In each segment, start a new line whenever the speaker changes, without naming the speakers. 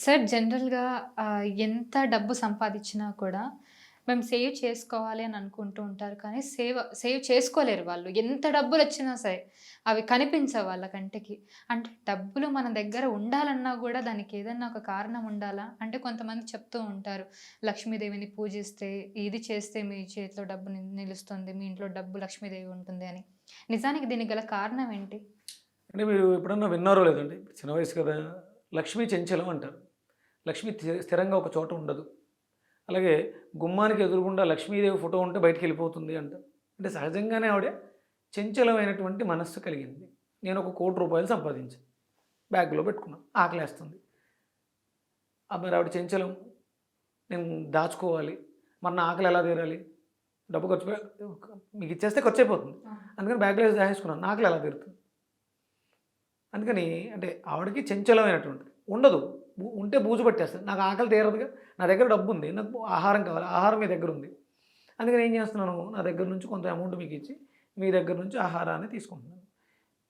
Sir జనరల్‌గా ఎంత డబ్బు సంపాదించినా కూడా మేము సేవ్ చేసుకోవాలి అని అనుకుంటూ ఉంటారు. కానీ సేవ్ సేవ్ చేసుకోలేరు వాళ్ళు. ఎంత డబ్బులు వచ్చినా సరే. అవి కనిపించవు వాళ్ళ కంటికి. అంటే డబ్బులు మన దగ్గర ఉండాలన్నా కూడా దానికి ఏదన్నా ఒక కారణం ఉండాలా? అంటే కొంతమంది చెప్తూ ఉంటారు. లక్ష్మీదేవిని పూజిస్తే, ఇది చేస్తే మీ చేతిలో డబ్బు నిలుస్తుంది. మీ ఇంట్లో డబ్బు లక్ష్మీదేవి ఉంటుంది అని. నిజానికి దీనికి గల కారణం ఏంటి?
అంటే మీరు ఎప్పుడన్నా విన్నారో లేదండి చిన్న వయసు కదా లక్ష్మీ చెంచలం అంటారు లక్ష్మి స్థి- స్థిరంగా ఒక చోట ఉండదు. అలాగే గుమ్మానికి ఎదురుగుండా లక్ష్మీదేవి ఫోటో ఉంటే బయటికి వెళ్ళిపోతుంది అంటారు అంటే సహజంగానే ఆవిడ చంచలమైనటువంటి మనస్సు కలిగింది. నేను ఒక కోటి రూపాయలు సంపాదించాను బ్యాగ్లో పెట్టుకున్నాను ఆకలేస్తుంది. ఆ మరి ఆవిడ చెంచలం. నేను దాచుకోవాలి. మరి నా ఆకలి ఎలా తీరాలి? డబ్బు ఖర్చు మీకు ఇచ్చేస్తే ఖర్చు అయిపోతుంది. అందుకని బ్యాగ్లో దాచేసుకున్నాను. నా ఆకలి ఎలా తీరుతుంది? అందుకని అంటే ఆవిడకి చంచలమైనటువంటిది ఉండదు. ఉంటే బూజు పట్టేస్తుంది నాకు ఆకలి తీరదుగా. నా దగ్గర డబ్బు ఉంది నాకు ఆహారం కావాలి. ఆహారం మీ దగ్గర ఉంది. అందుకని ఏం చేస్తున్నాను? నా దగ్గర నుంచి కొంత అమౌంట్ మీకు ఇచ్చి మీ దగ్గర నుంచి ఆహారాన్ని తీసుకుంటున్నాను.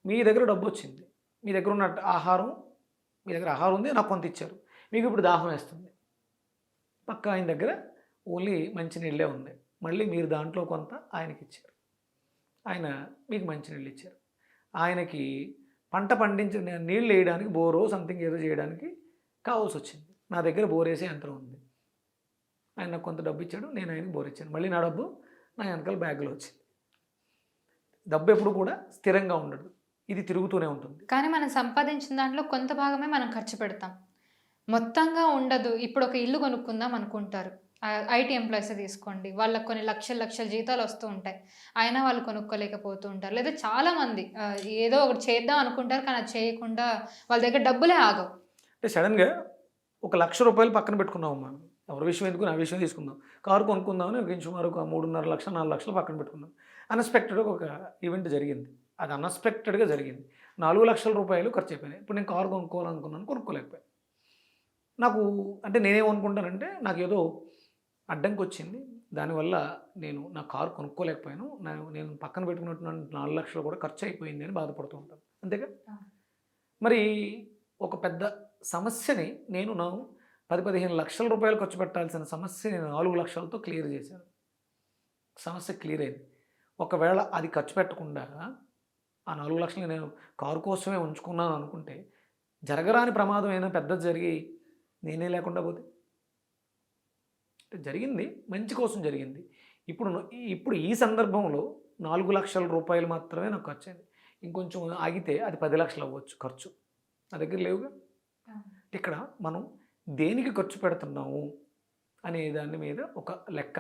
మీ దగ్గర డబ్బు వచ్చింది మీ దగ్గర ఉన్న ఆహారం మీ దగ్గర ఆహారం ఉంది. నాకు కొంత ఇచ్చారు. మీకు ఇప్పుడు దాహం వేస్తుంది. పక్క ఆయన దగ్గర ఓన్లీ మంచినీళ్ళే ఉంది. మళ్ళీ మీరు దాంట్లో కొంత ఆయనకి ఇచ్చారు. ఆయన మీకు మంచినీళ్ళు ఇచ్చారు. ఆయనకి పంట పండించిన నీళ్ళు వేయడానికి బోరో సంథింగ్ ఏదో చేయడానికి కావాల్సి వచ్చింది నా దగ్గర బోరేసే యంత్రం ఉంది ఆయన నాకు కొంత డబ్బు ఇచ్చాడు నేను ఆయనకి బోరిచ్చాను మళ్ళీ నా డబ్బు నా వెనకాల బ్యాగ్లో వచ్చింది డబ్బు ఎప్పుడు కూడా స్థిరంగా ఉండదు ఇది తిరుగుతూనే ఉంటుంది
కానీ మనం సంపాదించిన దాంట్లో కొంత భాగమే మనం ఖర్చు పెడతాం. మొత్తంగా ఉండదు. ఇప్పుడు ఒక ఇల్లు కొనుక్కుందాం అనుకుంటారు. ఐటీ ఎంప్లాయీస్ తీసుకోండి. వాళ్ళకి కొన్ని లక్షల లక్షల జీతాలు వస్తూ ఉంటాయి. అయినా వాళ్ళు కొనుక్కోలేకపోతూ ఉంటారు. లేదా చాలామంది ఏదో ఒకటి చేద్దాం అనుకుంటారు. కానీ అది చేయకుండా వాళ్ళ దగ్గర డబ్బులే ఆగవు.
అంటే సడన్గా ఒక లక్ష రూపాయలు పక్కన పెట్టుకున్నాం మనం ఎవరి విషయం ఎందుకు నా విషయం తీసుకుందాం. కారు కొనుక్కుందామని ఒక సుమారు ఒక మూడున్నర లక్షలు నాలుగు లక్షలు పక్కన పెట్టుకున్నాం. అన్ఎక్స్పెక్టెడ్గా ఒక ఈవెంట్ జరిగింది. అది అన్ఎక్స్పెక్టెడ్గా జరిగింది. నాలుగు లక్షల రూపాయలు ఖర్చు అయిపోయినాయి. ఇప్పుడు నేను కారు కొనుక్కోవాలనుకున్నాను కొనుక్కోలేకపోయాను. నాకు అంటే నేనేమనుకుంటానంటే నాకు ఏదో అడ్డంకి వచ్చింది దానివల్ల నేను నా కారు కొనుక్కోలేకపోయాను. నా- నేను పక్కన పెట్టుకున్నట్టు నాలుగు లక్షలు కూడా ఖర్చు అయిపోయింది అని బాధపడుతూ ఉంటాను. అంతేగా? మరి ఒక పెద్ద సమస్యని నేను నా పది పదిహేను లక్షల రూపాయలు ఖర్చు పెట్టాల్సిన సమస్య నేను నాలుగు లక్షలతో క్లియర్ చేశాను. సమస్య క్లియర్ అయింది. ఒకవేళ అది ఖర్చు పెట్టకుండా ఆ నాలుగు లక్షలు నేను కారు కోసమే ఉంచుకున్నాను అనుకుంటే జరగరాని ప్రమాదం అయినా పెద్దది జరిగి నేనే లేకుండా పోతే? జరిగింది మంచి కోసం జరిగింది. ఇప్పుడు ఇప్పుడు ఈ సందర్భంలో నాలుగు లక్షల రూపాయలు మాత్రమే నాకు ఖర్చు అయింది. ఇంకొంచెం ఆగితే అది పది లక్షలు అవ్వచ్చు ఖర్చు. నా దగ్గర లేవుగా? ఇక్కడ మనం దేనికి ఖర్చు పెడుతున్నాము అనే దాని మీద ఒక లెక్క.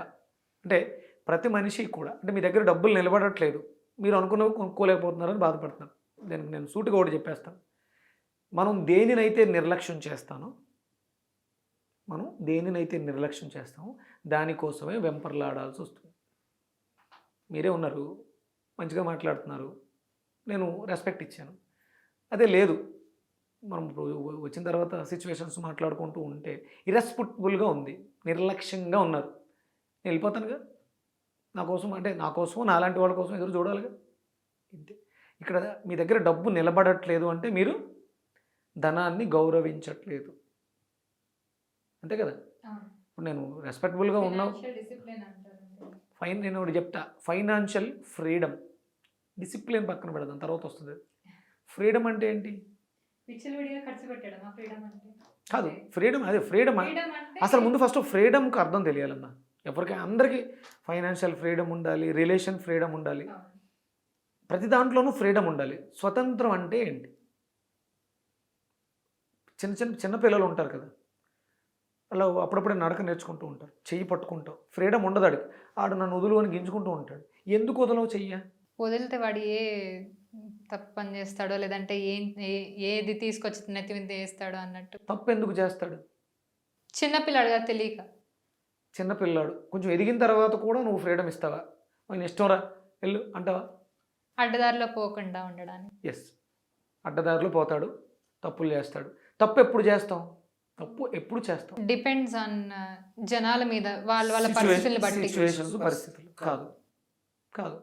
అంటే ప్రతి మనిషి కూడా అంటే మీ దగ్గర డబ్బులు నిలబడట్లేదు మీరు అనుకున్నవి కొనుక్కోలేకపోతున్నారని బాధపడుతున్నారు దానికి నేను సూటిగా కూడా చెప్పేస్తాను. మనం దేనినైతే నిర్లక్ష్యం చేస్తానో మనం దేనినైతే నిర్లక్ష్యం చేస్తామో దానికోసమే వెంపర్లాడాల్సి వస్తుంది. మీరే ఉన్నారు మంచిగా మాట్లాడుతున్నారు నేను రెస్పెక్ట్ ఇచ్చాను. అదే లేదు మనం ఇప్పుడు వచ్చిన తర్వాత సిచ్యువేషన్స్ మాట్లాడుకుంటూ ఉంటే ఇరెస్పెక్టబుల్గా ఉంది. నిర్లక్ష్యంగా ఉన్నారు. నేను వెళ్ళిపోతానుగా నా కోసం అంటే నా కోసం నాలాంటి వాళ్ళ కోసం ఎదురు చూడాలిగా? ఇంతే. ఇక్కడ మీ దగ్గర డబ్బు నిలబడట్లేదు అంటే మీరు ధనాన్ని గౌరవించట్లేదు. అంతే కదా? ఇప్పుడు నేను రెస్పెక్టబుల్గా ఉన్నావు. ఫైన్ నేను ఒకటి చెప్తా. ఫైనాన్షియల్ ఫ్రీడమ్ డిసిప్లిన్ పక్కన పెడదాం తర్వాత వస్తుంది. ఫ్రీడమ్ అంటే ఏంటి? కాదు ఫ్రీడమ్ అదే ఫ్రీడమ్ అసలు ముందు ఫస్ట్ ఫ్రీడమ్కి అర్థం తెలియాలన్నా. ఎవరికి అందరికీ ఫైనాన్షియల్ ఫ్రీడమ్ ఉండాలి రిలేషన్ ఫ్రీడమ్ ఉండాలి. ప్రతి దాంట్లోనూ ఫ్రీడమ్ ఉండాలి. స్వతంత్రం అంటే ఏంటి? చిన్న చిన్న చిన్న పిల్లలు ఉంటారు కదా. అలా అప్పుడప్పుడే నడక నేర్చుకుంటూ ఉంటారు. చెయ్యి పట్టుకుంటావు ఫ్రీడమ్ ఉండదు ఆడు నన్ను వదులు అని గింజుకుంటూ ఉంటాడు. ఎందుకు వదలవు చెయ్య?
వదిలితే వాడు ఏ తప్పు పని చేస్తాడో లేదంటే ఏం ఏది తీసుకొచ్చి నెత్తి మీద వేస్తాడో అన్నట్టు.
తప్పు ఎందుకు చేస్తాడు?
చిన్నపిల్లాడుగా తెలియక.
చిన్న పిల్లాడు. కొంచెం ఎదిగిన తర్వాత కూడా నువ్వు ఫ్రీడమ్ ఇస్తావా? ఆయన ఇష్టంరా వెళ్ళు అంటావా?
అడ్డదారిలో పోకుండా ఉండడానికి.
ఎస్ అడ్డదారిలో పోతాడు తప్పులు చేస్తాడు. తప్పు ఎప్పుడు చేస్తాం? తప్పు ఎప్పుడు చేస్తాం?
డిపెండ్స్ ఆన్ జనాల మీద వాళ్ళ వాళ్ళ పరిస్థితుల్ని బట్టి.
పరిస్థితులు. కాదు. కాదు.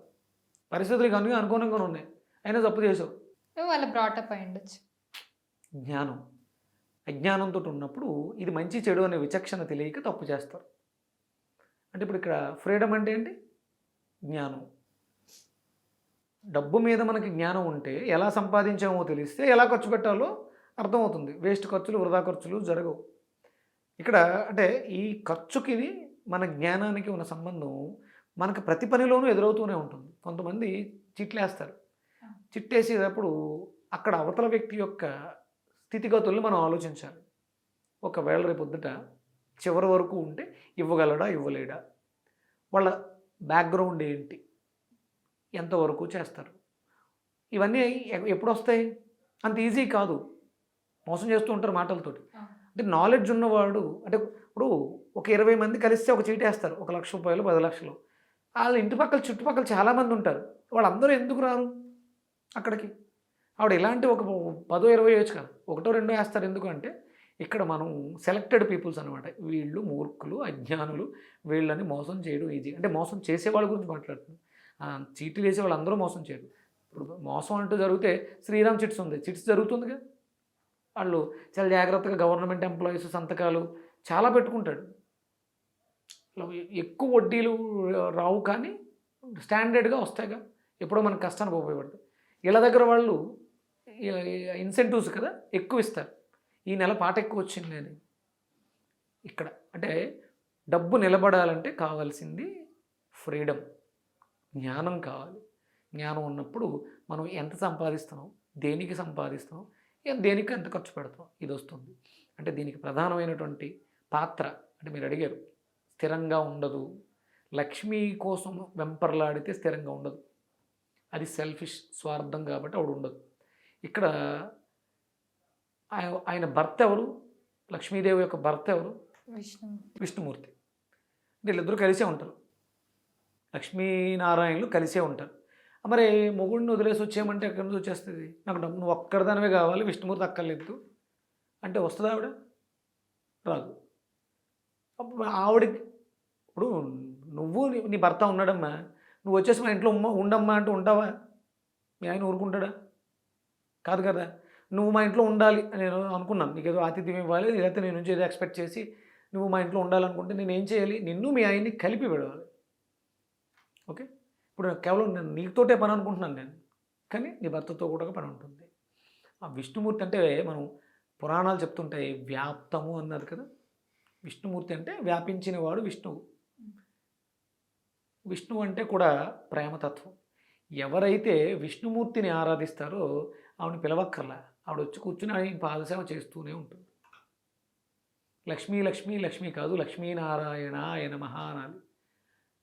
పరిస్థితులు కనుక అనుగుణంగా ఉన్నాయి. అయినా తప్పు చేసావు
వాళ్ళ బ్రాటప్ అయి ఉండొచ్చు
జ్ఞానం. అజ్ఞానంతో ఉన్నప్పుడు ఇది మంచి చెడు అనే విచక్షణ తెలియక తప్పు చేస్తారు. అంటే ఇప్పుడు ఇక్కడ ఫ్రీడమ్ అంటే ఏంటి? జ్ఞానం. డబ్బు మీద మనకి జ్ఞానం ఉంటే ఎలా సంపాదించామో తెలిస్తే ఎలా ఖర్చు పెట్టాలో అర్థమవుతుంది. వేస్ట్ ఖర్చులు వృధా ఖర్చులు జరగవు. ఇక్కడ అంటే ఈ ఖర్చుకి మన జ్ఞానానికి ఉన్న సంబంధం మనకు ప్రతి పనిలోనూ ఎదురవుతూనే ఉంటుంది. కొంతమంది చిట్లేస్తారు. చిట్టేసేటప్పుడు అక్కడ అవతల వ్యక్తి యొక్క స్థితిగతుల్ని మనం ఆలోచించాలి. ఒకవేళ రేపు పొద్దుట చివరి వరకు ఉంటే ఇవ్వగలడా ఇవ్వలేడా? వాళ్ళ బ్యాక్గ్రౌండ్ ఏంటి? ఎంతవరకు చేస్తారు? ఇవన్నీ ఎప్పుడు వస్తాయి అంత ఈజీ కాదు. మోసం చేస్తూ ఉంటారు మాటలతోటి. అంటే నాలెడ్జ్ ఉన్నవాడు అంటే ఇప్పుడు ఒక ఇరవై మంది కలిస్తే ఒక చీటీ వేస్తారు ఒక లక్ష రూపాయలు పది లక్షలు. వాళ్ళ ఇంటి పక్కల చుట్టుపక్కల చాలామంది ఉంటారు. వాళ్ళందరూ ఎందుకు రారు? అక్కడికి. ఆవిడ ఇలాంటి ఒక పదో ఇరవై వేయచ్చు కదా. ఒకటో రెండో వేస్తారు ఎందుకంటే ఇక్కడ మనం సెలెక్టెడ్ పీపుల్స్ అనమాట వీళ్ళు మూర్ఖులు అజ్ఞానులు వీళ్ళని మోసం చేయడం ఈజీ అంటే మోసం చేసే వాళ్ళ గురించి మాట్లాడుతున్నాం. ఆ, చీటీలు వేసే వాళ్ళందరూ మోసం చేయరు. ఇప్పుడు మోసం అంటూ జరిగితే శ్రీరామ్ చిట్స్ ఉంది. చిట్స్ జరుగుతుందిగా. వాళ్ళు చాలా జాగ్రత్తగా గవర్నమెంట్ ఎంప్లాయీస్ సంతకాలు చాలా పెట్టుకుంటాడు. ఎక్కువ వడ్డీలు రావు కానీ స్టాండర్డ్గా వస్తాయిగా. ఎప్పుడో మనకు కష్టానికి ఉపయోగపడతాయి వీళ్ళ దగ్గర వాళ్ళు ఇన్సెంటివ్స్ కదా ఎక్కువ ఇస్తారు. ఈ నెల పాట ఎక్కువ వచ్చింది అని. ఇక్కడ అంటే డబ్బు నిలబడాలంటే కావాల్సింది ఫ్రీడమ్. జ్ఞానం కావాలి. జ్ఞానం ఉన్నప్పుడు మనం ఎంత సంపాదిస్తున్నాం దేనికి సంపాదిస్తున్నాం దేనికి ఎంత ఖర్చు పెడతాం ఇది వస్తుంది. అంటే దీనికి ప్రధానమైనటువంటి పాత్ర అంటే మీరు అడిగారు స్థిరంగా ఉండదు. లక్ష్మి కోసం వెంపర్లాడితే స్థిరంగా ఉండదు. అది సెల్ఫిష్ స్వార్థం కాబట్టి ఆవిడ ఉండదు. ఇక్కడ ఆయ- ఆయన భర్త ఎవరు? లక్ష్మీదేవి యొక్క భర్త ఎవరు?
విష్ణు
విష్ణుమూర్తి. వీళ్ళిద్దరూ కలిసే ఉంటారు. లక్ష్మీనారాయణలు కలిసే ఉంటారు. మరి మొగుడిని వదిలేసి వచ్చేయమంటే ఎక్కడి నుంచి వచ్చేస్తుంది? నాకు డబ్బు నువ్వు ఒక్కడిదానివే కావాలి విష్ణుమూర్తి అక్కర్లేదు. అంటే వస్తుందా ఆవిడ? రాదు. అప్పుడు ఆవిడకి ఇప్పుడు నువ్వు నీ భర్త ఉన్నాడమ్మా. నువ్వు వచ్చేసి మా ఇంట్లో ఉమ్మ ఉండమ్మా అంటూ ఉంటావా? మీ ఆయన ఊరుకుంటాడా? కాదు కదా. నువ్వు మా ఇంట్లో ఉండాలి అని నేను అనుకున్నాను. నీకు ఏదో ఆతిథ్యం ఇవ్వాలి లేకపోతే నేను నుంచి ఏదో ఎక్స్పెక్ట్ చేసి నువ్వు మా ఇంట్లో ఉండాలనుకుంటే నేను ఏం చేయాలి? నిన్ను మీ ఆయన్ని కలిపి పెడవాలి ఓకే? ఇప్పుడు కేవలం నేను నీతోటే పని అనుకుంటున్నాను నేను. కానీ నీ భర్తతో కూడా పని ఉంటుంది. ఆ విష్ణుమూర్తి అంటే మనం పురాణాలు చెప్తుంటాయి వ్యాప్తము అన్నది కదా. విష్ణుమూర్తి అంటే వ్యాపించిన వాడు విష్ణువు. విష్ణువు అంటే కూడా ప్రేమతత్వం. ఎవరైతే విష్ణుమూర్తిని ఆరాధిస్తారో ఆవిడ పిలవక్కర్లా. ఆవిడ వచ్చి కూర్చుని ఆయన పాదసేవ చేస్తూనే ఉంటుంది. లక్ష్మీ లక్ష్మీ లక్ష్మి కాదు లక్ష్మీనారాయణ ఆయన మహానాలి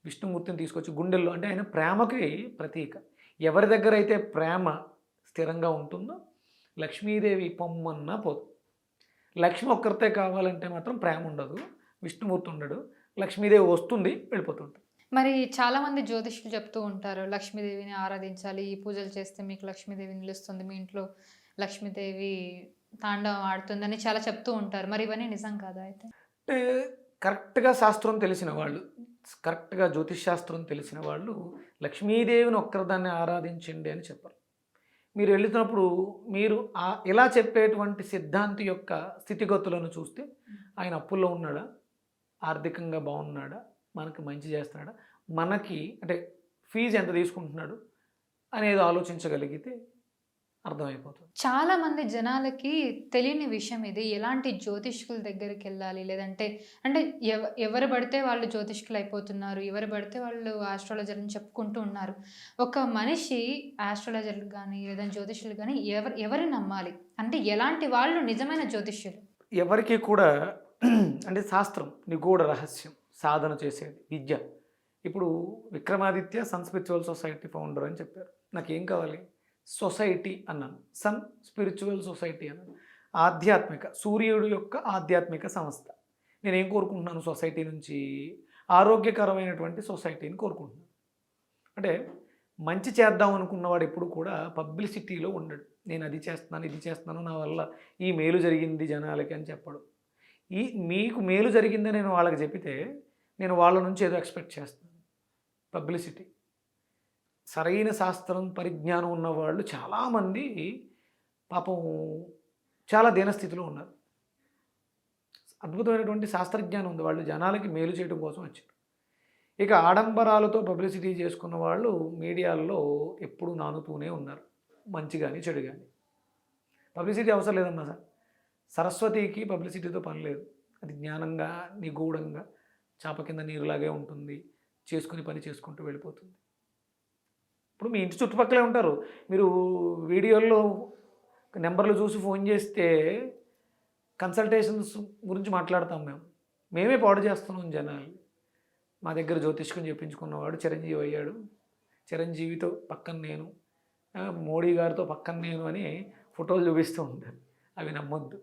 విష్ణుమూర్తిని తీసుకొచ్చి గుండెల్లో అంటే ఆయన ప్రేమకి ప్రతీక. ఎవరి దగ్గర అయితే ప్రేమ స్థిరంగా ఉంటుందో లక్ష్మీదేవి పొమ్మన్నా పోదు. లక్ష్మి ఒక్కరితే కావాలంటే మాత్రం ప్రేమ ఉండదు. విష్ణుమూర్తి ఉండడు. లక్ష్మీదేవి వస్తుంది వెళ్ళిపోతుంటుంది.
మరి చాలామంది జ్యోతిష్యులు చెప్తూ ఉంటారు లక్ష్మీదేవిని ఆరాధించాలి ఈ పూజలు చేస్తే మీకు లక్ష్మీదేవి నిలుస్తుంది మీ ఇంట్లో లక్ష్మీదేవి తాండవం ఆడుతుందని చాలా చెప్తూ ఉంటారు. మరి ఇవన్నీ నిజం కాదా అయితే?
అంటే కరెక్ట్గా శాస్త్రం తెలిసిన వాళ్ళు కరెక్ట్గా జ్యోతిష్ శాస్త్రం తెలిసిన వాళ్ళు లక్ష్మీదేవిని ఒక్కరిదాన్ని ఆరాధించండి అని చెప్పారు. మీరు వెళుతున్నప్పుడు మీరు ఆ ఇలా చెప్పేటువంటి సిద్ధాంతి యొక్క స్థితిగతులను చూస్తే ఆయన అప్పుల్లో ఉన్నాడా? ఆర్థికంగా బాగున్నాడా? మనకి మంచి చేస్తున్నాడా? మనకి అంటే ఫీజు ఎంత తీసుకుంటున్నాడు? అనేది ఆలోచించగలిగితే అర్థమైపోతుంది.
చాలా మంది జనాలకి తెలియని విషయం ఇది. ఎలాంటి జ్యోతిష్కుల దగ్గరికి వెళ్ళాలి? లేదంటే అంటే ఎవ ఎవరు పడితే వాళ్ళు జ్యోతిష్కులు అయిపోతున్నారు. ఎవరు పడితే వాళ్ళు ఆస్ట్రాలజర్ అని చెప్పుకుంటూ ఉన్నారు. ఒక మనిషి ఆస్ట్రాలజర్ కానీ లేదా జ్యోతిష్యులు కానీ ఎవరు ఎవరిని నమ్మాలి? అంటే ఎలాంటి వాళ్ళు నిజమైన జ్యోతిష్యులు?
ఎవరికి కూడా అంటే శాస్త్రం నిగూఢ రహస్యం. సాధన చేసేది విద్య. ఇప్పుడు Vikramaditya sun spiritual society founder అని చెప్పారు. నాకేం కావాలి? సొసైటీ అన్నాను. సన్ స్పిరిచువల్ సొసైటీ అన్నాను. ఆధ్యాత్మిక సూర్యుడు యొక్క ఆధ్యాత్మిక సంస్థ. నేను ఏం కోరుకుంటున్నాను సొసైటీ నుంచి? ఆరోగ్యకరమైనటువంటి సొసైటీని కోరుకుంటున్నాను. అంటే మంచి చేద్దాం అనుకున్నవాడు ఎప్పుడు కూడా పబ్లిసిటీలో ఉండడు. నేను అది చేస్తున్నాను ఇది చేస్తున్నాను నా వల్ల ఈ మేలు జరిగింది జనాలకి అని చెప్పడు. ఈ మీకు మేలు జరిగిందని నేను వాళ్ళకి చెప్పితే నేను వాళ్ళ నుంచి ఏదో ఎక్స్పెక్ట్ చేస్తాను. పబ్లిసిటీ సరైన శాస్త్రం పరిజ్ఞానం ఉన్నవాళ్ళు చాలామంది పాపం చాలా దీనస్థితిలో ఉన్నారు. అద్భుతమైనటువంటి శాస్త్రజ్ఞానం ఉంది. వాళ్ళు జనాలకి మేలు చేయడం కోసం వచ్చారు. ఇక ఆడంబరాలతో పబ్లిసిటీ చేసుకున్న వాళ్ళు మీడియాల్లో ఎప్పుడూ నానుతూనే ఉన్నారు. మంచి కానీ చెడు కానీ పబ్లిసిటీ అవసరం లేదమ్మా సార్. సరస్వతికి పబ్లిసిటీతో పని లేదు. అది జ్ఞానంగా నిగూఢంగా చేప కింద నీరులాగే ఉంటుంది. చేసుకుని పని చేసుకుంటూ వెళ్ళిపోతుంది. ఇప్పుడు మీ ఇంటి చుట్టుపక్కలే ఉంటారు. మీరు వీడియోల్లో నెంబర్లు చూసి ఫోన్ చేస్తే కన్సల్టేషన్స్ గురించి మాట్లాడతాం మేము. మేమే పాడు చేస్తున్నాం జనాలు. మా దగ్గర జ్యోతిష్కం చెప్పించుకున్నవాడు చిరంజీవి అయ్యాడు. చిరంజీవితో పక్కన నేను మోడీ గారితో పక్కన నేను అని ఫోటోలు చూపిస్తూ ఉంటారు. అవి నమ్మొద్దు.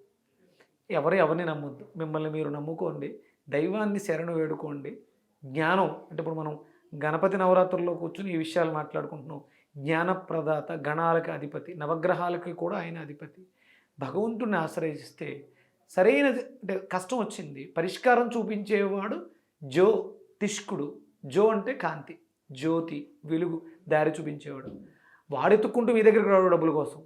ఎవరు ఎవరిని నమ్మొద్దు. మిమ్మల్ని మీరు నమ్ముకోండి. దైవాన్ని శరణు వేడుకోండి. జ్ఞానం అంటే ఇప్పుడు మనం గణపతి నవరాత్రుల్లో కూర్చుని ఈ విషయాలు మాట్లాడుకుంటున్నాం. జ్ఞానప్రదాత గణాలకి అధిపతి నవగ్రహాలకి కూడా ఆయన అధిపతి. భగవంతుడిని ఆశ్రయిస్తే సరైన అంటే కష్టం వచ్చింది. పరిష్కారం చూపించేవాడు జో తిష్కుడు జో అంటే కాంతి జ్యోతి వెలుగు దారి చూపించేవాడు. వాడెత్తుక్కుంటూ మీ దగ్గరికి రాడు డబ్బుల కోసం.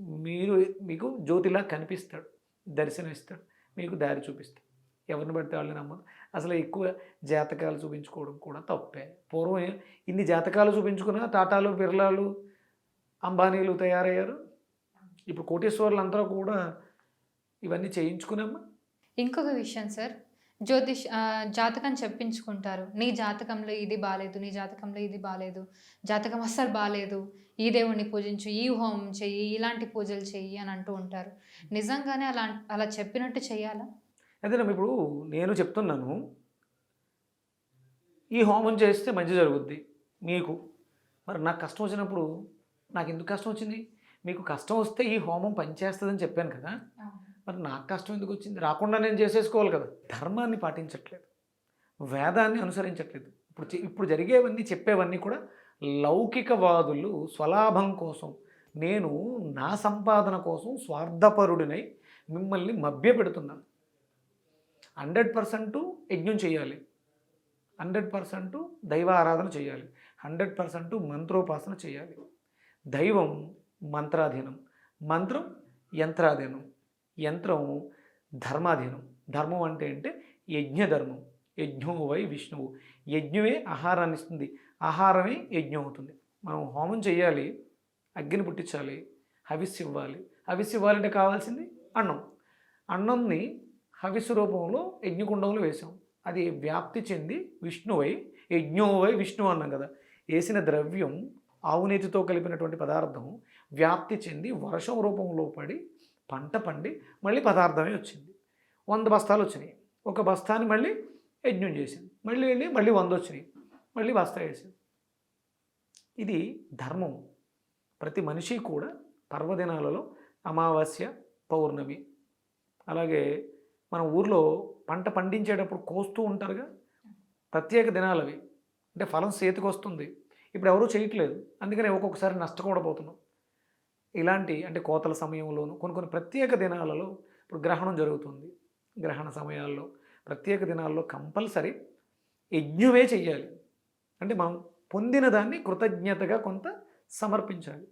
మీరు మీకు జ్యోతిలా కనిపిస్తాడు దర్శనం ఇస్తాడు మీకు దారి చూపిస్తాడు. ఎవరిని బట్టి వాళ్ళని నమ్మదు అసలు ఎక్కువ జాతకాలు చూపించుకోవడం కూడా తప్పే. పూర్వం ఇన్ని జాతకాలు చూపించుకున్నా టాటాలు బిర్లాలు అంబానీలు తయారయ్యారు. ఇప్పుడు కోటేశ్వర్లు అందరూ కూడా ఇవన్నీ చేయించుకున్నామా
ఇంకొక విషయం సార్. జ్యోతిష్ జాతకం చెప్పించుకుంటారు. నీ జాతకంలో ఇది బాగాలేదు నీ జాతకంలో ఇది బాగాలేదు జాతకం అస్సలు బాగాలేదు ఈ దేవుణ్ణి పూజించు ఈ హోమం చెయ్యి ఇలాంటి పూజలు చెయ్యి అని అంటూ ఉంటారు. నిజంగానే అలా అలా చెప్పినట్టు చేయాలా
అదేనమ్మా ఇప్పుడు నేను చెప్తున్నాను ఈ హోమం చేస్తే మంచి జరుగుద్ది మీకు. మరి నాకు కష్టం వచ్చినప్పుడు నాకు ఎందుకు కష్టం వచ్చింది? మీకు కష్టం వస్తే ఈ హోమం పనిచేస్తుందని చెప్పాను కదా. మరి నాకు కష్టం ఎందుకు వచ్చింది? రాకుండా నేను చేసేసుకోవాలి కదా. ధర్మాన్ని పాటించట్లేదు. వేదాన్ని అనుసరించట్లేదు. ఇప్పుడు ఇప్పుడు జరిగేవన్నీ చెప్పేవన్నీ కూడా లౌకికవాదులు స్వలాభం కోసం నేను నా సంపాదన కోసం స్వార్థపరుడినై మిమ్మల్ని మభ్యపెడుతున్నాను. హండ్రెడ్ పర్సెంట్ యజ్ఞం చేయాలి. హండ్రెడ్ పర్సెంట్ దైవ ఆరాధన చేయాలి. హండ్రెడ్ పర్సెంట్ మంత్రోపాసన చేయాలి. దైవం మంత్రాధీనం. మంత్రం యంత్రాధీనం. యంత్రం ధర్మాధీనం. ధర్మం అంటే అంటే యజ్ఞధర్మం. యజ్ఞం వై విష్ణువు. యజ్ఞమే ఆహారాన్ని ఇస్తుంది. ఆహారమే యజ్ఞం అవుతుంది. మనం హోమం చేయాలి. అగ్గిని పుట్టించాలి. హవిస్సు ఇవ్వాలి. హవిస్సు ఇవ్వాలంటే కావాల్సింది అన్నం. అన్నంని హవిస్సు రూపంలో యజ్ఞకుండంలో వేసాం అది వ్యాప్తి చెంది విష్ణువై యజ్ఞోవై విష్ణువు అన్నాం కదా. వేసిన ద్రవ్యం ఆవునేతితో కలిపినటువంటి పదార్థం వ్యాప్తి చెంది వర్షం రూపంలో పడి పంట పండి మళ్ళీ పదార్థమే వచ్చింది. వంద బస్తాలు వచ్చినాయి. ఒక బస్తాని మళ్ళీ యజ్ఞం చేసింది మళ్ళీ వెళ్ళి మళ్ళీ వంద వచ్చినాయి. మళ్ళీ బస్తా వేసింది ఇది ధర్మం. ప్రతి మనిషి కూడా పర్వదినాలలో అమావాస్య పౌర్ణమి అలాగే మన ఊర్లో పంట పండించేటప్పుడు కోస్తూ ఉంటారుగా. ప్రత్యేక దినాలు అవి. అంటే ఫలం చేతికి వస్తుంది ఇప్పుడు ఎవరూ చేయట్లేదు. అందుకనే ఒక్కొక్కసారి నష్టపోవడపోతున్నాం ఇలాంటి అంటే కోతల సమయంలోను కొన్ని కొన్ని ప్రత్యేక దినాలలో ఇప్పుడు గ్రహణం జరుగుతుంది. గ్రహణ సమయాల్లో ప్రత్యేక దినాల్లో కంపల్సరీ యజ్ఞమే చెయ్యాలి. అంటే మనం పొందిన దాన్ని కృతజ్ఞతగా కొంత సమర్పించాలి.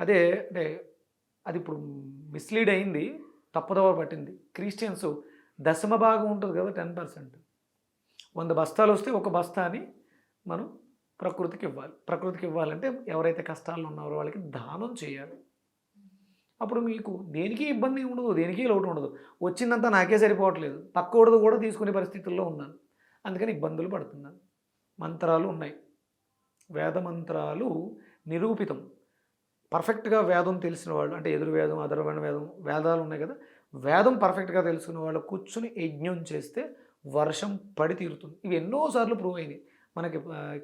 అదే అంటే అది ఇప్పుడు మిస్లీడ్ అయింది. తప్పుదోవ పట్టింది. క్రిస్టియన్స్ దశమ భాగం ఉంటుంది కదా టెన్ పర్సెంట్. వంద బస్తాలు వస్తే ఒక బస్తాని మనం ప్రకృతికి ఇవ్వాలి. ప్రకృతికి ఇవ్వాలంటే ఎవరైతే కష్టాల్లో ఉన్నారో వాళ్ళకి దానం చేయాలి. అప్పుడు మీకు దేనికి ఇబ్బంది ఉండదు దేనికి లోటు ఉండదు. వచ్చిందంతా నాకే సరిపోవట్లేదు. పక్కోడదు కూడా తీసుకునే పరిస్థితుల్లో ఉన్నాను. అందుకని ఇబ్బందులు పడుతున్నాను. మంత్రాలు ఉన్నాయి. వేద మంత్రాలు నిరూపితం. పర్ఫెక్ట్గా వేదం తెలిసిన వాళ్ళు అంటే ఎదురు వేదం అదర్వణ వేదం వేదాలు ఉన్నాయి కదా వేదం పర్ఫెక్ట్గా తెలుసుకున్న వాళ్ళు కూర్చుని యజ్ఞం చేస్తే వర్షం పడి తీరుతుంది. ఇవి ఎన్నోసార్లు ప్రూవ్ అయింది మనకి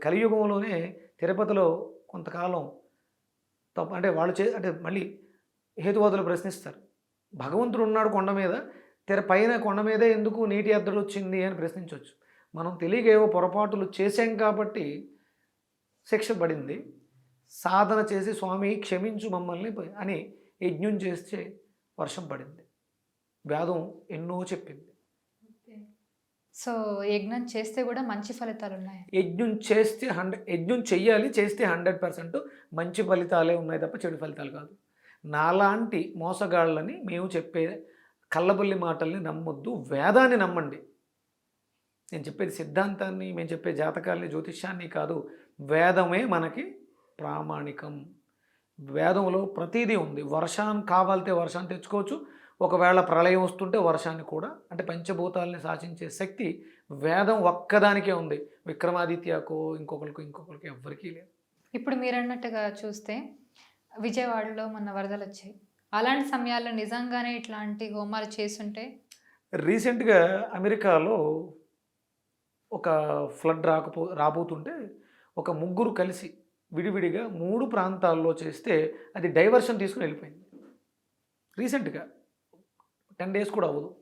కలియుగంలోనే తిరుపతిలో కొంతకాలం తప్ప అంటే వాళ్ళు చే అంటే మళ్ళీ హేతువాదులు ప్రశ్నిస్తారు. భగవంతుడు ఉన్నాడు కొండ మీద తెర పైన కొండ మీదే ఎందుకు నీటి ఎద్దడు వచ్చింది అని ప్రశ్నించవచ్చు మనం తెలియక ఏవో పొరపాటులు చేశాం కాబట్టి శిక్ష పడింది. సాధన చేసి స్వామి క్షమించు మమ్మల్ని అని యజ్ఞం చేస్తే వర్షం పడింది. వేదం ఎన్నో చెప్పింది.
సో యజ్ఞం చేస్తే కూడా మంచి ఫలితాలు ఉన్నాయి?
యజ్ఞం చేస్తే హండ్రెడ్ యజ్ఞం చెయ్యాలి చేస్తే హండ్రెడ్ పర్సెంట్ మంచి ఫలితాలే ఉన్నాయి తప్ప చెడు ఫలితాలు కాదు. నాలాంటి మోసగాళ్ళని మేము చెప్పే కళ్ళబొల్లి మాటల్ని నమ్మొద్దు వేదాన్ని నమ్మండి. నేను చెప్పేది సిద్ధాంతాన్ని మేము చెప్పే జాతకాల్ని జ్యోతిష్యాన్ని కాదు వేదమే మనకి ప్రామాణికం. వేదంలో ప్రతిదీ ఉంది. వర్షాన్ని కావాలితే వర్షాన్ని తెచ్చుకోవచ్చు. ఒకవేళ ప్రళయం వస్తుంటే వర్షాన్ని కూడా అంటే పంచభూతాలని శాసించే శక్తి వేదం ఒక్కదానికే ఉంది. విక్రమాదిత్యకో ఇంకొకరికి ఇంకొకరికి ఎవ్వరికీ లేదు.
ఇప్పుడు మీరు అన్నట్టుగా చూస్తే విజయవాడలో మొన్న వరదలు వచ్చాయి. అలాంటి సమయాల్లో నిజంగానే ఇట్లాంటి హోమాలు చేస్తుంటే?
రీసెంట్గా అమెరికాలో ఒక ఫ్లడ్ రాకపో రాబోతుంటే ఒక ముగ్గురు కలిసి విడివిడిగా మూడు ప్రాంతాల్లో చేస్తే అది డైవర్షన్ తీసుకుని వెళ్ళిపోయింది. రీసెంట్గా టెన్ డేస్ కూడా అవ్వదు.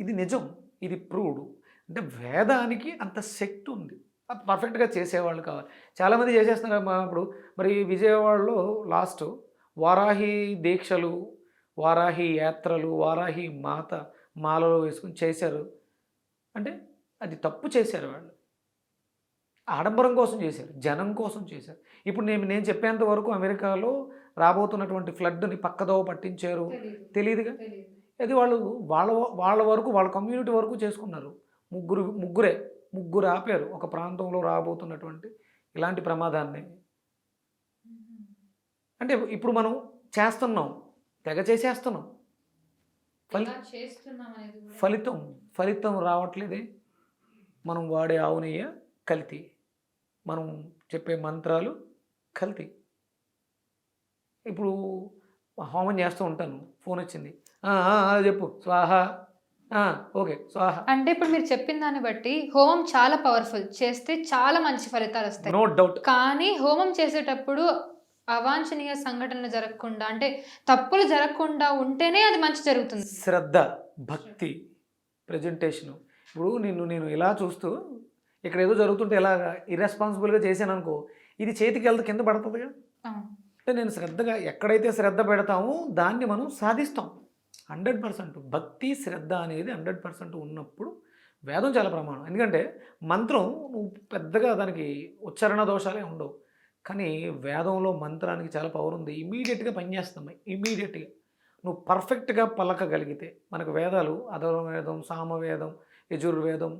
ఇది నిజం ఇది ప్రూవ్డ్. అంటే వేదానికి అంత శక్తి ఉంది. అది పర్ఫెక్ట్గా చేసేవాళ్ళు కావాలి. చాలామంది చేసేస్తున్నారు మా ఇప్పుడు మరి విజయవాడలో లాస్ట్ వారాహి దీక్షలు వారాహి యాత్రలు వారాహి మాత మాలలో వేసుకుని చేశారు. అంటే అది తప్పు చేశారు వాళ్ళు. ఆడంబరం కోసం చేశారు జనం కోసం చేశారు. ఇప్పుడు నేను నేను చెప్పేంత వరకు అమెరికాలో రాబోతున్నటువంటి ఫ్లడ్ని పక్కదోవ పట్టించారు. తెలియదుగా అది వాళ్ళు వాళ్ళ వాళ్ళ వరకు వాళ్ళ కమ్యూనిటీ వరకు చేసుకున్నారు. ముగ్గురు ముగ్గురే ముగ్గురు ఆపారు ఒక ప్రాంతంలో రాబోతున్నటువంటి ఇలాంటి ప్రమాదాన్ని. అంటే ఇప్పుడు మనం చేస్తున్నాం తెగ చేసేస్తున్నాం. ఫలి ఫలితం ఫలితం రావట్లేదే. మనం వాడే ఆవు నెయ్య కల్తీ. మనం చెప్పే మంత్రాలు కల్తీ. ఇప్పుడు హోమం చేస్తూ ఉంటాను ఫోన్ వచ్చింది. "ఆ, ఆ, ఆ, చెప్పు స్వాహ. ఓకే స్వాహ.
అంటే ఇప్పుడు మీరు చెప్పిన దాన్ని బట్టి హోమం చాలా పవర్ఫుల్ చేస్తే చాలా మంచి ఫలితాలు వస్తాయి.
నో డౌట్
కానీ హోమం చేసేటప్పుడు అవాంఛనీయ సంఘటనలు జరగకుండా అంటే తప్పులు జరగకుండా ఉంటేనే అది మంచి జరుగుతుంది.
శ్రద్ధ భక్తి ప్రజెంటేషను ఇప్పుడు నిన్ను నేను ఇలా చూస్తూ ఇక్కడ ఏదో జరుగుతుంటే ఇలా ఇర్రెస్పాన్సిబుల్గా చేశాను అనుకో ఇది చేతికి వెళ్తే కింద పడుతుందిగా. అంటే నేను శ్రద్ధగా ఎక్కడైతే శ్రద్ధ పెడతామో దాన్ని మనం సాధిస్తాం. Hundred percent. భక్తి శ్రద్ధ అనేది హండ్రెడ్ పర్సెంట్ ఉన్నప్పుడు వేదం చాలా ప్రమాణం. ఎందుకంటే మంత్రం నువ్వు పెద్దగా దానికి ఉచ్చారణ దోషాలే ఉండవు. కానీ వేదంలో మంత్రానికి చాలా పవర్ ఉంది. ఇమీడియట్గా పనిచేస్తున్నాయి ఇమీడియట్గా నువ్వు పర్ఫెక్ట్గా పలకగలిగితే మనకు వేదాలు అధర్వవేదం సామవేదం యజుర్వేదం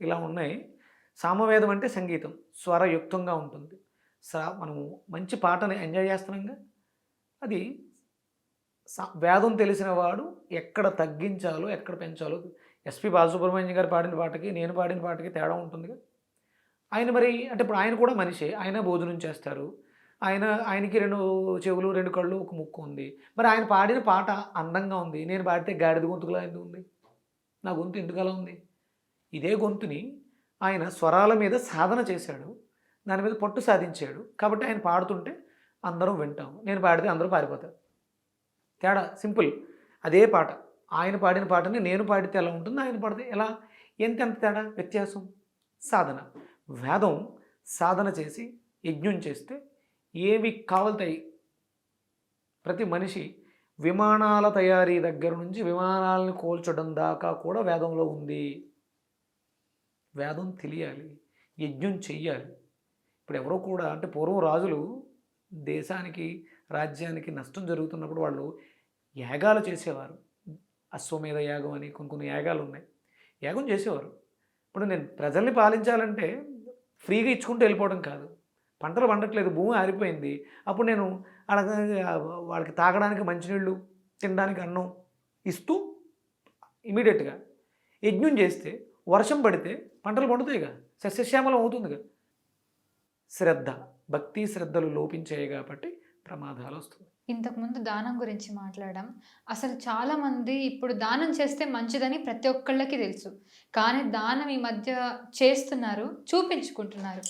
ఇలా ఉన్నాయి. సామవేదం అంటే సంగీతం. స్వరయుక్తంగా ఉంటుంది. సా మనము మంచి పాటను ఎంజాయ్ చేస్తున్నాంగా అది సా- వేదం తెలిసిన వాడు ఎక్కడ తగ్గించాలో ఎక్కడ పెంచాలో ఎస్పి బాలసుబ్రహ్మణ్యం గారు పాడిన పాటకి నేను పాడిన పాటకి తేడా ఉంటుందిగా. ఆయన మరి అంటే ఇప్పుడు ఆయన కూడా మనిషే. ఆయన భోజనం చేస్తారు. ఆయన ఆయనకి రెండు చెవులు రెండు కళ్ళు ఒక ముక్కు ఉంది. మరి ఆయన పాడిన పాట అందంగా ఉంది. నేను పాడితే గాడిద గొంతుకులా ఎందుకు ఉంది. నా గొంతు ఎందుకు అలా ఉంది. ఇదే గొంతుని ఆయన స్వరాల మీద సాధన చేశాడు. దాని మీద పట్టు సాధించాడు. కాబట్టి ఆయన పాడుతుంటే అందరం వింటాం నేను పాడితే అందరూ పారిపోతారు. తేడా సింపుల్. అదే పాట. ఆయన పాడిన పాటని నేను పాడితే ఎలా ఉంటుంది ఆయన పాడితే ఎలా? ఎంత ఎంత తేడా? వ్యత్యాసం? సాధన. వేదం సాధన చేసి యజ్ఞం చేస్తే ఏవి కావాలతాయి? ప్రతి మనిషి విమానాల తయారీ దగ్గర నుంచి విమానాలను కోల్చడం దాకా కూడా వేదంలో ఉంది. వేదం తెలియాలి యజ్ఞం చెయ్యాలి. ఇప్పుడు ఎవరో కూడా అంటే పూర్వం రాజులు దేశానికి రాజ్యానికి నష్టం జరుగుతున్నప్పుడు వాళ్ళు యాగాలు చేసేవారు. అశ్వమేధ యాగం అని కొన్ని కొన్ని యాగాలు ఉన్నాయి. యాగం చేసేవారు. ఇప్పుడు నేను ప్రజల్ని పాలించాలంటే ఫ్రీగా ఇచ్చుకుంటూ వెళ్ళిపోవడం కాదు. పంటలు పండట్లేదు భూమి ఆరిపోయింది. అప్పుడు నేను వాళ్ళకి తాగడానికి మంచినీళ్ళు తినడానికి అన్నం ఇస్తూ ఇమీడియట్గా యజ్ఞం చేస్తే వర్షం పడితే పంటలు పండుతాయిగా. సస్యశ్యామలం అవుతుందిగా. శ్రద్ధ భక్తి శ్రద్ధలు లోపించాయి కాబట్టి ప్రమాదాలు వస్తుంది
ఇంతకుముందు దానం గురించి మాట్లాడాం. అసలు చాలా మంది ఇప్పుడు దానం చేస్తే మంచిదని ప్రతి ఒక్కళ్ళకి తెలుసు. కానీ దానం ఈ మధ్య చేస్తున్నారు చూపించుకుంటున్నారు.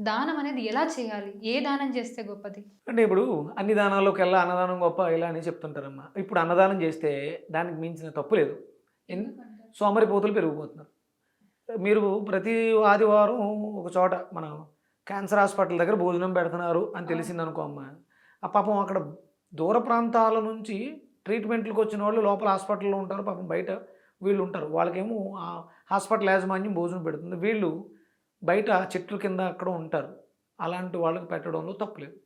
దానం అనేది ఎలా చేయాలి? ఏ దానం చేస్తే గొప్పది?
అంటే ఇప్పుడు అన్ని దానాల్లోకి వెళ్ళా అన్నదానం గొప్ప ఇలా అని చెప్తుంటారమ్మా. ఇప్పుడు అన్నదానం చేస్తే దానికి మించిన తప్పు లేదు. సోమరిపోతులు పెరిగిపోతున్నారు. మీరు ప్రతి ఆదివారం ఒక చోట మన క్యాన్సర్ హాస్పిటల్ దగ్గర భోజనం పెడుతున్నారు అని తెలిసింది అనుకో అమ్మ. ఆ పాపం అక్కడ దూర ప్రాంతాల నుంచి ట్రీట్మెంట్లకు వచ్చిన వాళ్ళు లోపల హాస్పిటల్లో ఉంటారు. పాపం బయట వీళ్ళు ఉంటారు. వాళ్ళకేమో ఆ హాస్పిటల్ యాజమాన్యం భోజనం పెడుతుంది. వీళ్ళు బయట చెట్ల కింద అక్కడ ఉంటారు. అలాంటి వాళ్ళకి పెట్టడంలో తప్పులేదు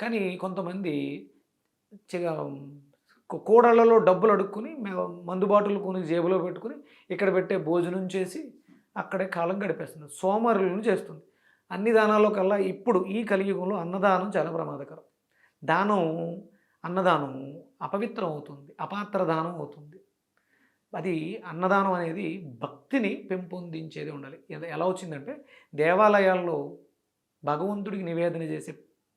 కానీ కొంతమంది కూడళ్ళలో డబ్బులు అడుక్కుని మే- మందు బాటలు కొని జేబులో పెట్టుకుని ఇక్కడ పెట్టే భోజనం చేసి అక్కడే కాలం గడిపేస్తుంది. సోమరులను చేస్తుంది. అన్ని దానాల్లో కల్లా ఇప్పుడు ఈ కలియుగంలో అన్నదానం చాలా ప్రమాదకరం. దానం అన్నదానం అపవిత్రం అవుతుంది అపాత్ర దానం అవుతుంది. అది అన్నదానం అనేది భక్తిని పెంపొందించేది ఉండాలి. ఎలా వచ్చిందంటే దేవాలయాల్లో భగవంతుడికి నివేదన చేసే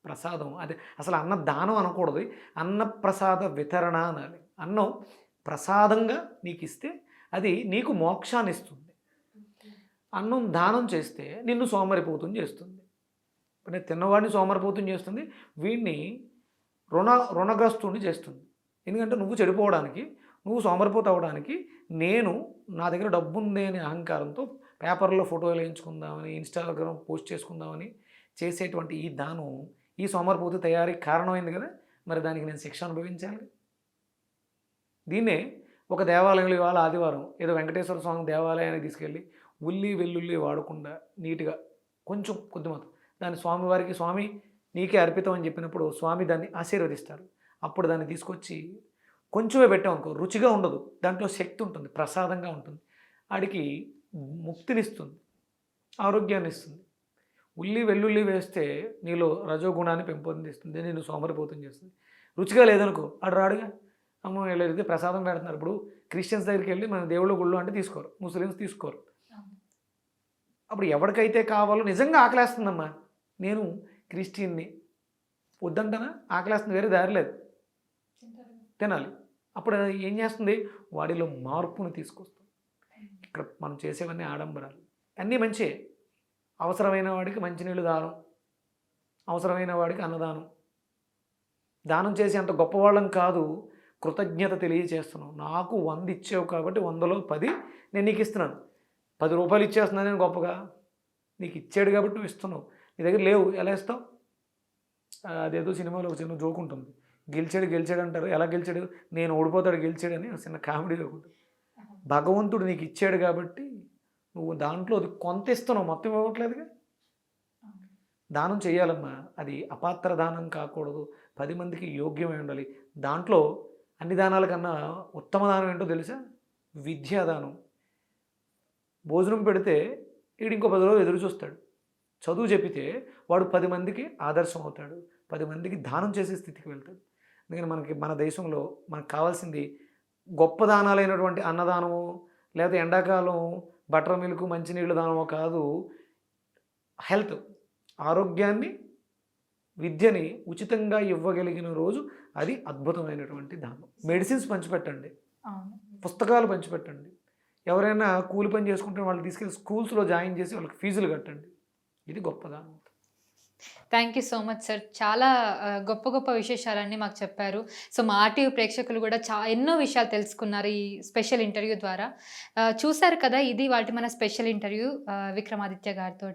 ప్రసాదం అది అసలు అన్న దానం అనకూడదు. అన్న ప్రసాద వితరణ అనాలి. అన్నం ప్రసాదంగా నీకు ఇస్తే అది నీకు మోక్షాన్ని ఇస్తుంది అన్నం దానం చేస్తే నిన్ను సోమరిపోతం చేస్తుంది. ఇప్పుడు నేను తిన్నవాడిని సోమరిపోతం చేస్తుంది. వీడిని రుణ రుణగ్రస్తుని చేస్తుంది. ఎందుకంటే నువ్వు చెడిపోవడానికి నువ్వు సోమరిపోత అవ్వడానికి నేను నా దగ్గర డబ్బు ఉంది అనే అహంకారంతో పేపర్లో ఫోటోలు వేయించుకుందామని ఇన్స్టాగ్రామ్ పోస్ట్ చేసుకుందామని చేసేటువంటి ఈ దానం ఈ సోమరిపోతు తయారీకి కారణమైంది కదా. మరి దానికి నేను శిక్ష అనుభవించాలి. దీన్నే ఒక దేవాలయంలో ఇవాళ ఆదివారం ఏదో వెంకటేశ్వర స్వామి దేవాలయానికి తీసుకెళ్ళి ఉల్లి వెల్లుల్లి వాడకుండా నీట్గా కొంచెం కొద్దిమంది దాన్ని స్వామివారికి స్వామి నీకే అర్పితం అని చెప్పినప్పుడు స్వామి దాన్ని ఆశీర్వదిస్తారు. అప్పుడు దాన్ని తీసుకొచ్చి కొంచెమే పెట్టామనుకో రుచిగా ఉండదు. దాంట్లో శక్తి ఉంటుంది ప్రసాదంగా ఉంటుంది. ఆడికి ముక్తినిస్తుంది ఆరోగ్యాన్ని ఇస్తుంది ఉల్లి వెల్లుల్లి వేస్తే నీలో రజోగుణాన్ని పెంపొందిస్తుంది నేను సోమరిపోతం చేస్తుంది. రుచిగా లేదనుకో ఆడు రాడుగా అమ్మ వెళ్ళేది ప్రసాదం పెడుతున్నారు. ఇప్పుడు క్రిస్టియన్స్ దగ్గరికి వెళ్ళి మన దేవుళ్ళ గుళ్ళు అంటే తీసుకోరు. ముస్లిమ్స్ తీసుకోరు. అప్పుడు ఎవరికైతే కావాలో నిజంగా ఆకలేస్తుందమ్మా. నేను క్రిస్టియన్ని. వద్దంటానా? ఆకలేస్తుంది వేరే దారి లేదు. తినాలి. అప్పుడు ఏం చేస్తుంది? వాడిలో మార్పును తీసుకొస్తుంది. ఇక్కడ మనం చేసేవన్నీ ఆడంబరాలు. అన్నీ మంచి. అవసరమైన వాడికి మంచినీళ్ళు దానం. అవసరమైన వాడికి అన్నదానం. దానం చేసే అంత గొప్పవాళ్ళం కాదు. కృతజ్ఞత తెలియజేస్తున్నాం. నాకు వంద ఇచ్చావు కాబట్టి వందలో పది నేను నీకు ఇస్తున్నాను. పది రూపాయలు ఇచ్చేస్తున్నాను నేను గొప్పగా. నీకు ఇచ్చాడు కాబట్టి నువ్వు ఇస్తున్నావు. నీ దగ్గర లేవు. ఎలా ఇస్తావు? అదేదో సినిమాలో ఒక చిన్న జోక్ ఉంటుంది. గెలిచాడు గెలిచాడు అంటారు. ఎలా గెలిచాడు? నేను ఓడిపోతాడు గెలిచాడు అని చిన్న కామెడీ జోక్ ఉంటుంది. భగవంతుడు నీకు ఇచ్చాడు కాబట్టి నువ్వు దాంట్లో అది కొంత ఇస్తున్నావు. మొత్తం ఇవ్వట్లేదుగా? దానం చేయాలమ్మా. అది అపాత్ర దానం కాకూడదు. పది మందికి యోగ్యమై ఉండాలి. దాంట్లో అన్ని దానాల కన్నా ఉత్తమ దానం ఏంటో తెలుసా? విద్యాదానం. భోజనం పెడితే వీడు ఇంకో పది రోజులు ఎదురు చూస్తాడు. చదువు చెప్పితే వాడు పది మందికి ఆదర్శం అవుతాడు. పది మందికి దానం చేసే స్థితికి వెళ్తాడు. అందుకని మనకి మన దేశంలో మనకు కావాల్సింది గొప్ప దానాలైనటువంటి అన్నదానము లేదా ఎండాకాలం బటర్ మిల్క్ మంచినీళ్ళ దానమో కాదు హెల్త్ ఆరోగ్యాన్ని విద్యని ఉచితంగా ఇవ్వగలిగిన రోజు అది అద్భుతమైనటువంటి దానం. మెడిసిన్స్ పంచిపెట్టండి. పుస్తకాలు పంచిపెట్టండి. ఎవరైనా కూలి పని చేసుకుంటే వాళ్ళు తీసుకెళ్ళి స్కూల్స్లో జాయిన్ చేసి వాళ్ళకి ఫీజులు కట్టండి. ఇది గొప్ప
thank you so much sir చాలా గొప్ప గొప్ప విశేషాలన్నీ మాకు చెప్పారు. సో మా ఆర్టీవీ ప్రేక్షకులు కూడా చా ఎన్నో విషయాలు తెలుసుకున్నారు ఈ స్పెషల్ ఇంటర్వ్యూ ద్వారా. చూశారు కదా ఇది వాటి మన స్పెషల్ ఇంటర్వ్యూ విక్రమాదిత్య గారితో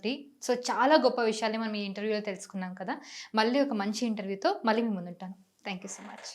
సో చాలా గొప్ప విషయాల్ని మనం ఈ ఇంటర్వ్యూలో తెలుసుకున్నాం కదా. మళ్ళీ ఒక మంచి ఇంటర్వ్యూతో మళ్ళీ మీ ముందుంటాను. Thank you so much